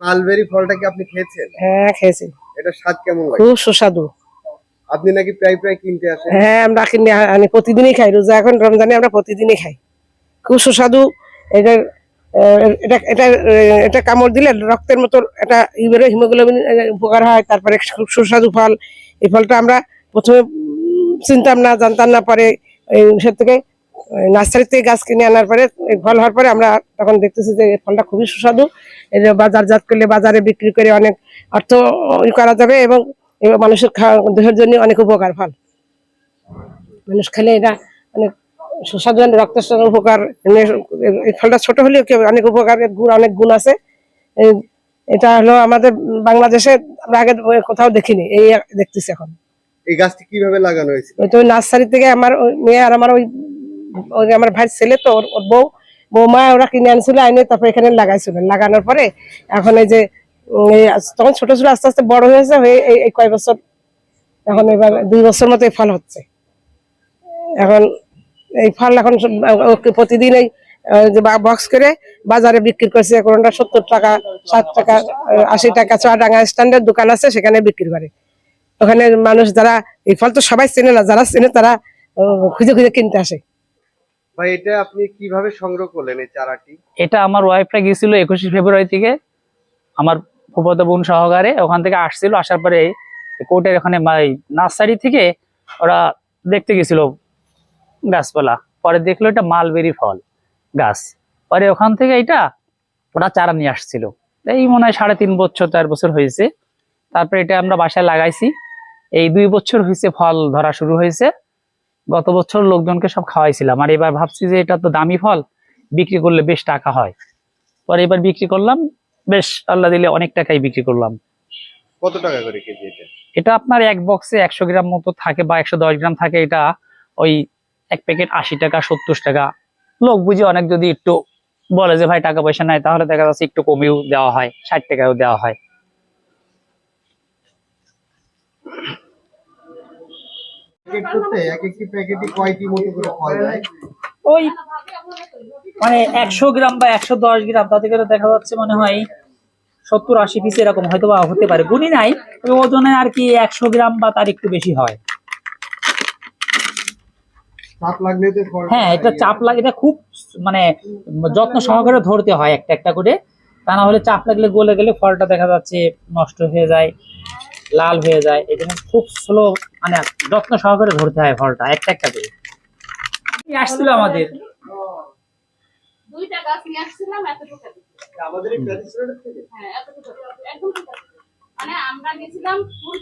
Mulberry ফলটা কি আপনি খেয়েছেন? হ্যাঁ খেয়েছি। এটা স্বাদ কেমন লাগে? খুব সুস্বাদু। আপনি নাকি প্রায় প্রায় কিনতে আসেন? হ্যাঁ আমরা কিনে আনি প্রতিদিনই খাই। রোজা এখন রমজানে আমরা প্রতিদিনই খাই। খুব সুস্বাদু। এটা এটা এটা এটা কামড় দিলে রক্তের মতো এটা ই হিমোগ্লোবিন উপকার হয়। তারপরে খুব সুস্বাদু ফল। এই ফলটা আমরা প্রথমে চিনতাম না জানতাম না পরে এই সে থেকে নার্সারি থেকে গাছ কিনে আনার পরে ফল হওয়ার পরে আমরা তখন দেখতেছি যে ফলটা খুবই সুস্বাদু। বাজারজাত করলে বাজারে বিক্রি করে অনেক অর্থ করা যাবে এবং মানুষের দেহের জন্য অনেক উপকার ফল। মানুষ খেলে এটা অনেক সুস্বাদু আর রক্তের উপকার। এই ফলটা ছোট হলেও কি অনেক উপকার গুণ অনেক গুণ আছে। এটা হলো আমাদের বাংলাদেশে আমরা আগে কোথাও দেখিনি এই দেখতেছি এখন। এই গাছটি কীভাবে লাগানো হয়েছে ওই তো নার্সারি থেকে আমার ওই মেয়ে আর আমার ওই ওই আমার ভাই ছেলে তো, ওর ওর বউ। বৌমা ওরা কিনে আনছিল, আইনে তারপর এখানে লাগাইছিল। লাগানোর পরে এখন এই যে তখন ছোট ছিল, আস্তে আস্তে বড় হয়েছে, হয়ে এই কয় বছর, এখন এবার দুই বছর মতো এই ফল হচ্ছে। এখন এই ফল এখন প্রতিদিন এই বক্স করে বাজারে বিক্রি করছে কোনটা সত্তর টাকা, ষাট টাকা আশি টাকা, চুয়াডাঙ্গা স্ট্যান্ডের দোকান আছে, সেখানে বিক্রি করে। ওখানে মানুষ যারা, এই ফল তো সবাই চেনে না, যারা চেনে তারা খুঁজে খুঁজে কিনতে আসে। ভাই, এটা আপনি কীভাবে সংগ্রহ করলেন এই চারাটি? এটা আমার ওয়াইফরা গিয়েছিল একুশে ফেব্রুয়ারি থেকে। আমার ফুফাতো বোন সহকারে ওখান থেকে আসছিল, আসার পরে কোর্টের ওখানে নার্সারি থেকে ওরা দেখতে গেছিল গাছপালা। পরে দেখল এটা মালবেরি ফল গাছ। পরে ওখান থেকে এটা ওরা চারা নিয়ে আসছিল। এই মনে হয় সাড়ে তিন বছর, চার বছর হয়েছে। তারপরে এটা আমরা বাসায় লাগাইছি। এই দুই বছর হয়েছে ফল ধরা শুরু হয়েছে। গত বছর লোকজনকে সব খাওয়াইছিলাম। আর এবার ভাবছি যে এটা তো দামি ফল বিক্রি করলে বেশ টাকা হয়। পরে এবার বিক্রি করলাম বেশ আল্লাহ দিলে অনেক টাকাই বিক্রি করলাম। কত টাকা করে কেজি এটা? এটা আপনার এক বক্সে একশো গ্রাম মতো থাকে বা একশো দশ গ্রাম থাকে এটা ওই এক প্যাকেট আশি টাকা সত্তর টাকা। লোক বুঝে অনেক যদি একটু বলে যে ভাই টাকা পয়সা নাই তাহলে দেখা যাচ্ছে একটু কমেও দেওয়া হয় ষাট টাকাও দেওয়া হয়। প্যাকেট করতে? এক একটি প্যাকেটে কয়টি মতো করে ফল দেয় ওই মানে একশো গ্রাম বা একশো দশ গ্রাম তাতে করে দেখা যাচ্ছে মনে হয় সত্তর আশি পিস এরকম হয়তো বা হতে পারে। গুনি নাই তবে ওজনে আর কি একশো গ্রাম বা তার একটু বেশি হয়। হ্যাঁ এটা চাপ লাগে এটা খুব মানে যত্ন সহকারে ধরতে হয় একটা একটা করে। তা না হলে চাপ লাগলে গলে গেলে ফলটা দেখা যাচ্ছে নষ্ট হয়ে যায় লাল হয়ে যায়। এই জন্য খুব স্লো মানে যত্ন সহকারে ধরতে হয় ফলটা একটা একটা করে। আসছিল আমাদের। দুইটা গাছ নিয়ে আসছিলাম এতটুকু। আমাদের এই হ্যাঁ এতটুকু। একদম মানে আমরা গেছিলাম ফুল